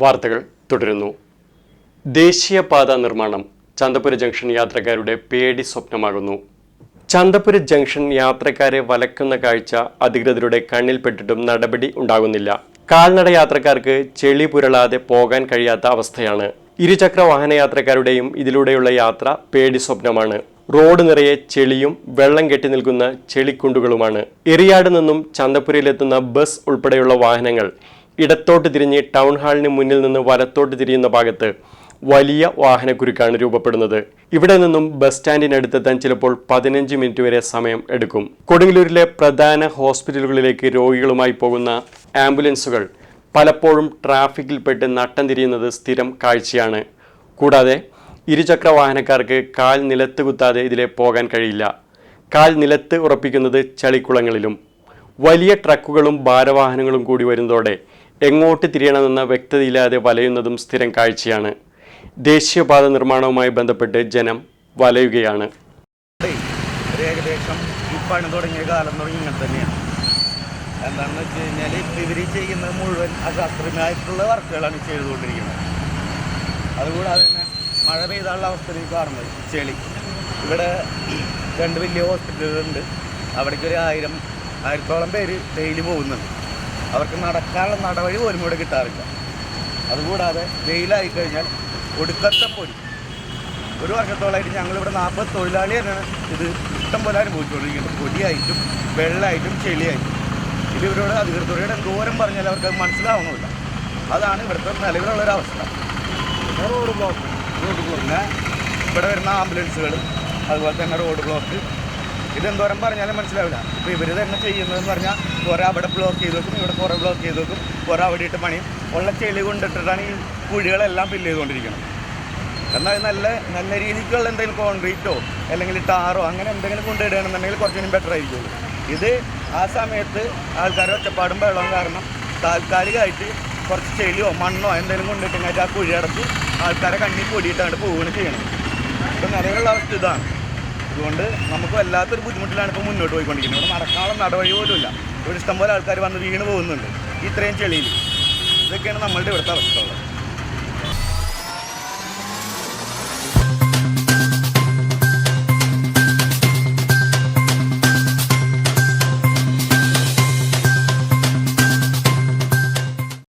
വാർത്തകൾ തുടരുന്നു. ദേശീയപാത നിർമ്മാണം ചന്തപുര ജംഗ്ഷൻ യാത്രക്കാരുടെ പേടി സ്വപ്നമാകുന്നു. ചന്തപുര ജംഗ്ഷൻ യാത്രക്കാരെ വലക്കുന്ന കാഴ്ച അധികൃതരുടെ കണ്ണിൽപ്പെട്ടിട്ടും നടപടി ഉണ്ടാകുന്നില്ല. കാൽനട യാത്രക്കാർക്ക് ചെളി പുരളാതെ പോകാൻ കഴിയാത്ത അവസ്ഥയാണ്. ഇരുചക്ര വാഹന യാത്രക്കാരുടെയും ഇതിലൂടെയുള്ള യാത്ര പേടി സ്വപ്നമാണ്. റോഡ് നിറയെ ചെളിയും വെള്ളം കെട്ടി നിൽക്കുന്ന ചെളിക്കുണ്ടുകളുമാണ്. എറിയാട് നിന്നും ചന്തപുരയിലെത്തുന്ന ബസ് ഉൾപ്പെടെയുള്ള വാഹനങ്ങൾ ഇടത്തോട്ട് തിരിഞ്ഞ് ടൗൺ ഹാളിന് മുന്നിൽ നിന്ന് വലത്തോട്ട് തിരിയുന്ന ഭാഗത്ത് വലിയ വാഹനക്കുരുക്കാണ് രൂപപ്പെടുന്നത്. ഇവിടെ നിന്നും ബസ് സ്റ്റാൻഡിനടുത്തെത്താൻ ചിലപ്പോൾ പതിനഞ്ച് മിനിറ്റ് വരെ സമയം എടുക്കും. കൊടുങ്ങല്ലൂരിലെ പ്രധാന ഹോസ്പിറ്റലുകളിലേക്ക് രോഗികളുമായി പോകുന്ന ആംബുലൻസുകൾ പലപ്പോഴും ട്രാഫിക്കിൽപ്പെട്ട് നട്ടം തിരിയുന്നത് സ്ഥിരം കാഴ്ചയാണ്. കൂടാതെ ഇരുചക്ര വാഹനക്കാർക്ക് കാൽ നിലത്ത് കുത്താതെ ഇതിലെ പോകാൻ കഴിയില്ല. കാൽ നിലത്ത് ഉറപ്പിക്കുന്നത് ചളിക്കുളങ്ങളിലും. വലിയ ട്രക്കുകളും ഭാരവാഹനങ്ങളും കൂടി വരുന്നതോടെ എങ്ങോട്ട് തിരിയണമെന്ന വ്യക്തതയില്ലാതെ വലയുന്നതും സ്ഥിരം കാഴ്ചയാണ്. ദേശീയപാത നിർമ്മാണവുമായി ബന്ധപ്പെട്ട് ജനം വലയുകയാണ്. ഏകദേശം തുടങ്ങിയ കാലം തുടങ്ങി ഇങ്ങനെ തന്നെയാണ്. എന്താണെന്ന് വെച്ച് കഴിഞ്ഞാൽ ഇവർ ചെയ്യുന്നത് മുഴുവൻ അശാസ്ത്രീയമായിട്ടുള്ള വർക്കുകളാണ് ചെയ്തുകൊണ്ടിരിക്കുന്നത്. അതുകൂടാതെ തന്നെ മഴ പെയ്താനുള്ള അവസ്ഥയിലേക്ക് കാണുന്നത് ചെളി. ഇവിടെ രണ്ട് വലിയ ഹോസ്പിറ്റലുകളുണ്ട്. അവിടേക്ക് ഒരു ആയിരം ആയിരത്തോളം പേര് ഡെയിലി പോകുന്നുണ്ട്. അവർക്ക് നടക്കാനുള്ള നടവഴി പോലും ഇവിടെ കിട്ടാറില്ല. അതുകൂടാതെ വെയിലായി കഴിഞ്ഞാൽ ഒടുക്കത്തെ പൊടി ഒരു വർഷത്തോളമായിട്ട് ഞങ്ങളിവിടെ നാൽപ്പത് തൊഴിലാളി തന്നെയാണ് ഇത് ഇഷ്ടം പോലെ അനുഭവിച്ചുകൊണ്ടിരിക്കുന്നത്. പൊടിയായിട്ടും വെള്ളമായിട്ടും ചെളിയായിട്ടും. ഇത് ഇവരോട് അധികൃതരോട് എന്തോരം പറഞ്ഞാൽ അവർക്ക് അത് മനസ്സിലാവുന്നില്ല അതാണ് ഇവിടുത്തെ നിലവിലുള്ള ഒരു അവസ്ഥ റോഡ് ബ്ലോക്ക്. Road block. ഇവിടെ വരുന്ന ആംബുലൻസുകൾ അതുപോലെ തന്നെ റോഡ് ബ്ലോക്ക് ഇതെന്തോരം പറഞ്ഞാലും മനസ്സിലാവില്ല. ഇപ്പോൾ ഇവർ തന്നെ ചെയ്യുന്നതെന്ന് പറഞ്ഞാൽ കുറേ അവിടെ ബ്ലോക്ക് ചെയ്ത് വെക്കും ഇവിടെ കുറേ ബ്ലോക്ക് ചെയ്ത് വെക്കും കുറേ അവിടെ ഇട്ട് പണിയും. ഉള്ള ചെളി കൊണ്ടിട്ടിട്ടാണ് ഈ കുഴികളെല്ലാം ഫില്ല് ചെയ്തുകൊണ്ടിരിക്കുന്നത് എന്നാൽ നല്ല നല്ല രീതിക്കുള്ള എന്തെങ്കിലും കോൺക്രീറ്റോ അല്ലെങ്കിൽ ടാറോ അങ്ങനെ എന്തെങ്കിലും കൊണ്ടിടുകയാണെന്നുണ്ടെങ്കിൽ കുറച്ചുകൂടി ബെറ്റർ ആയിരിക്കുള്ളൂ ഇത് ആ സമയത്ത് ആൾക്കാരുടെ ഒറ്റപ്പാടും വെള്ളവും കാരണം താൽക്കാലികമായിട്ട് കുറച്ച് ചെളിയോ മണ്ണോ എന്തെങ്കിലും കൊണ്ടിട്ടുണ്ടെങ്കിൽ ആ കുഴി അടച്ച് ആൾക്കാരെ കണ്ണി പൊടിയിട്ടാണ് പോവുകയാണ് ചെയ്യണം ഇപ്പം നിലവിലുള്ള അവസ്ഥ ഇതാണ്. അതുകൊണ്ട് നമുക്ക് വല്ലാത്തൊരു ബുദ്ധിമുട്ടിലാണ് ഇപ്പോൾ മുന്നോട്ട് പോയിക്കൊണ്ടിരിക്കുന്നത്. ഇവിടെ നടക്കാനുള്ള നടവഴി പോലും ഇല്ല ഇവിടെ ഇഷ്ടംപോലെ ആൾക്കാർ വന്ന് വീണ് പോകുന്നുണ്ട്. ഇത്രയും ചെളിയിൽ. ഇതൊക്കെയാണ് നമ്മളുടെ ഇവിടുത്തെ അവസ്ഥ.